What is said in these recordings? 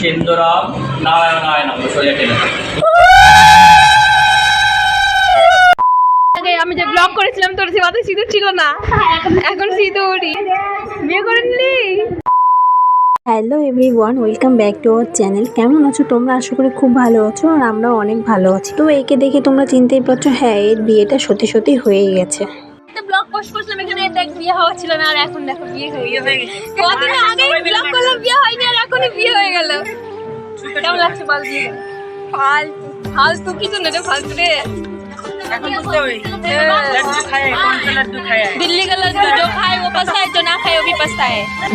সিন্দুরম নারায়ণায় নম সোজা টেনে। আমি যে ব্লগ করেছিলাম তোর সে মাথায় সিঁদুর ছিল না। এখন সিঁদুরই। বিয়ে করে নিলি? Hello everyone welcome back to our channel কেমন আছো তোমরা? আশা করি খুব ভালো আছো আর আমরাও অনেক ভালো আছি। তো একে দেখে তোমরা চিনতেই পারছ হ্যাঁ এর বিয়েটা সত্যি সত্যি হয়ে গেছে। ব্লগ পোস্ট করছিলাম এখানে দেখ বিয়ে হওয়া ছিল না আর এখন দেখো বিয়ে হয়ে গেছে। কদিন আগে ব্লগ করলাম কেমন লাগছে ফালতু। ফালতু ফালতু কিছু না ফালতু রে। এখন বুঝতে হবে দিল্লি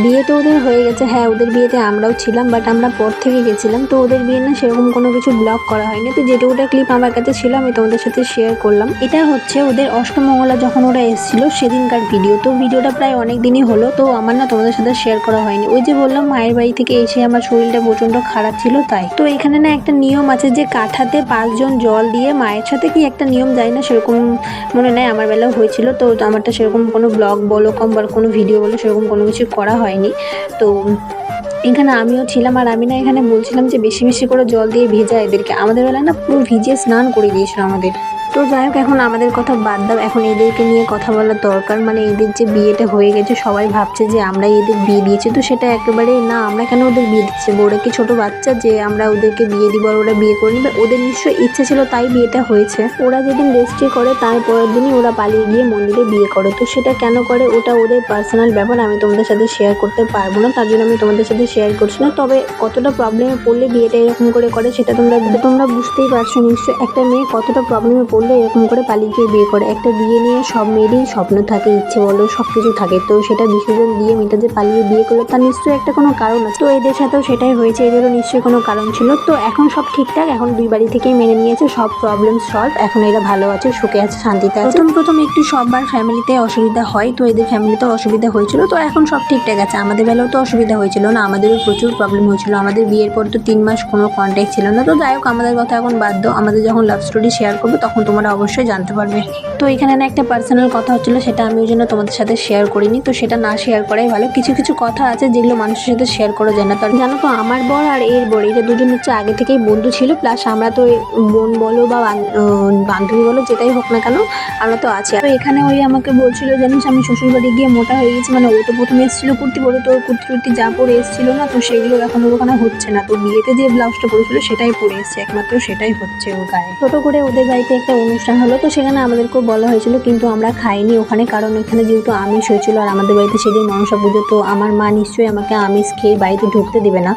বিয়ে তো ওদের হয়ে গেছে হ্যাঁ ওদের বিয়েতে আমরাও ছিলাম বাট আমরা পর থেকে গেছিলাম, তো ওদের বিয়ে না সেরকম কোনো কিছু ব্লগ করা হয়নি। তো যেটুকুটা ক্লিপ আমার কাছে ছিল, আমি তোমাদের সাথে শেয়ার করলাম। এটা হচ্ছে ওদের অষ্টমঙ্গলা যখন ওরা এসেছিল, সেদিনকার ভিডিও তো ভিডিওটা প্রায় অনেক দিনই হলো, তো আমার না তোমাদের সাথে শেয়ার করা হয়নি। ওই যে বললাম, মায়ের বাড়ি থেকে এসে আমার শরীরটা প্রচণ্ড খারাপ ছিল, তাই। তো এখানে না একটা নিয়ম আছে যে কাঠাতে পাঁচজন জল দিয়ে মায়ের সাথে কি একটা নিয়ম যায় না, সেরকম মনে নেয় আমার বেলাও হয়েছিল, তো আমারটা সেরকম কোনো ব্লগ বলো কম বা কোনো ভিডিও বলো সেরকম কোনো কিছু করা হয়নি। তো এখানে আমিও ছিলাম আর আমি না এখানে বলছিলাম যে বেশি বেশি করে জল দিয়ে ভেজা এদেরকে। আমাদের বেলায় না পুরো ভিজিয়ে স্নান করে দিয়েছিল আমাদের। তো যাই হোক, এখন আমাদের কথা বাদ দাও। এখন এদেরকে নিয়ে কথা বলার দরকার। মানে এদের যে বিয়েটা হয়ে গেছে, সবাই ভাবছে যে আমরা এদের বিয়ে দিয়েছি। তো সেটা একেবারে না, আমরা কেন ওদের বিয়ে দিচ্ছি? ওরা কি ছোটো বাচ্চা যে আমরা ওদেরকে বিয়ে দিব আর ওরা বিয়ে করে নিবে? ওদের নিশ্চয়ই ইচ্ছে ছিল তাই বিয়েটা হয়েছে। ওরা যেদিন রেজিস্ট্রি করে তারপরের দিনই ওরা পালিয়ে গিয়ে মন্দিরে বিয়ে করে। তো সেটা কেন করে? ওটা ওদের পার্সোনাল ব্যাপার। আমি তোমাদের সাথে শেয়ার করতে পারব না। তার জন্য আমি তোমাদের সাথে শেয়ার করছি না। তবে কতটা প্রবলেমে পড়লে বিয়েটা এরকম করে করে সেটা তোমরা তোমরা বুঝতেই পারছ নিশ্চয়ই। একটা মেয়ে কতটা প্রবলেমে পড়লে এরকম করে পালিয়ে গিয়ে বিয়ে করে। একটা বিয়ে নিয়ে সব মেয়েরই স্বপ্ন থাকে, ইচ্ছে বলো সব কিছু থাকে। তো সেটা বিসর্জন দিয়ে মেয়েটা যে পালিয়ে বিয়ে করল, তার নিশ্চয়ই একটা কোনো কারণ আছে। তো এদের সাথেও সেটাই হয়েছে, এদেরও নিশ্চয়ই কোনো কারণ ছিল। তো এখন সব ঠিকঠাক, এখন দুই বাড়ি থেকেই মেনে নিয়েছে, সব প্রবলেম সলভ এখন এরা ভালো আছে, সুখে আছে, শান্তিতে আছে। প্রথম প্রথম একটু সবার ফ্যামিলিতে অসুবিধা হয়, তো এদের ফ্যামিলিতেও অসুবিধা হয়েছিল। তো এখন সব ঠিকঠাক আছে। আমাদের বেলাও তো অসুবিধা হয়েছিল না আমাদেরও প্রচুর প্রবলেম হয়েছিল। আমাদের বিয়ের পর তো তিন মাস কোনো কন্ট্যাক্ট ছিল না। তো যাই হোক, আমাদের কথা এখন দাও। আমাদের যখন লাভ স্টোরি শেয়ার করব, তখন তোমরা অবশ্যই জানতে পারবে। তো এখানে না একটা পার্সোনাল কথা হচ্ছিল, সেটা আমি ওই জন্য তোমাদের সাথে শেয়ার করিনি। তো সেটা না শেয়ার করাই ভালো। কিছু কিছু কথা আছে যেগুলো মানুষের সাথে শেয়ার করা যায় না। কারণ জানো তো, আমার বর আর এর বর এটা দুজন হচ্ছে আগে থেকেই বন্ধু ছিল। প্লাস আমরা তো বোন বলো বা বান্ধবী বলো, যেটাই হোক না কেন, আমরা তো আছি। তো এখানে ওই আমাকে বলছিল, জানিস, আমি শ্বশুরবাড়ি গিয়ে মোটা হয়ে গেছি। মানে ও তো প্রথমে এসেছিল কুর্তি পরে, তো কুর্তি টুর্তি যা পরে এসেছিল না, তো সেগুলো এখন ওর ওখানে হচ্ছে না। তো বিয়েতে যে ব্লাউজটা পরেছিল সেটাই পরে এসছে, একমাত্র সেটাই হচ্ছে ওর গায়ে। ছোট করে ওদের বাড়িতে একটা অনুষ্ঠান হলো, তো সেখানে আমাদেরকেও বলা হয়েছিল, কিন্তু আমরা খাইনি ওখানে, কারণ এখানে যেহেতু আমিষ হয়েছিল আর আমাদের বাড়িতে সেদিন মনসা পুজো, তো আমার মা নিশ্চয়ই আমাকে আমিষ খেয়ে বাড়িতে ঢুকতে দেবে না।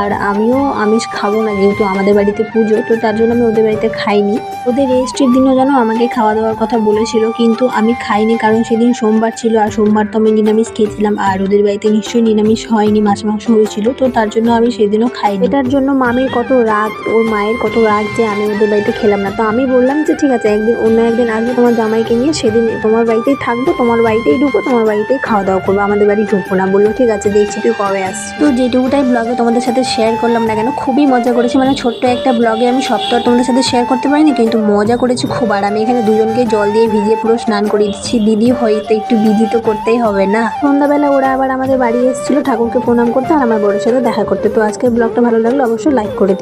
আর আমিও আমিষ খাব না যেহেতু আমাদের বাড়িতে পুজো, তো তার জন্য আমি ওদের বাড়িতে খাইনি। ওদের রেজিস্ট্রির দিনও যেন আমাকে খাওয়া দাওয়ার কথা বলেছিল, কিন্তু আমি খাইনি, কারণ সেদিন সোমবার ছিল, আর সোমবার তো আমি নিরামিষ খেয়েছিলাম, আর ওদের বাড়িতে নিশ্চয়ই নিরামিষ হয়নি, মাছ মাংস হয়েছিল তো তার জন্য আমি সেদিনও খাইনি। এটার জন্য মামির কত রাগ, ওর মায়ের কত রাগ যে আমি ওদের বাড়িতে খেলাম না। তো আমি বললাম যে, ঠিক আছে, একদিন, অন্য একদিন আসবে তোমার জামাইকে নিয়ে, সেদিন তোমার বাড়িতেই থাকব, তোমার বাড়িতেই ঢুকবো, তোমার বাড়িতেই খাওয়া দাওয়া করব, আমাদের বাড়ি ঢুকবো না। বলল, ঠিক আছে, দেখছি, তুই কবে আসছিস? তো যেটুকুটাই ব্লগে তোমাদের সাথে শেয়ার করলাম না কেন, খুবই মজা করেছি। মানে ছোট্ট একটা ব্লগে আমি সপ্তাহ তোমাদের সাথে শেয়ার করতে পারিনি, কিন্তু মজা করেছি খুব। আর আমি এখানে দুজনকে জল দিয়ে ভিজিয়ে পুরো স্নান করিয়ে দিচ্ছি। দিদি হয়তো একটু বিধি তো করতেই হবে না। সন্ধ্যাবেলা ওরা আবার আমাদের বাড়ি এসেছিল, ঠাকুরকে প্রণাম করতে। আর আমার বড়ের সাথে দেখা করতে। তো আজকের ব্লগটা ভালো লাগলে অবশ্যই লাইক করে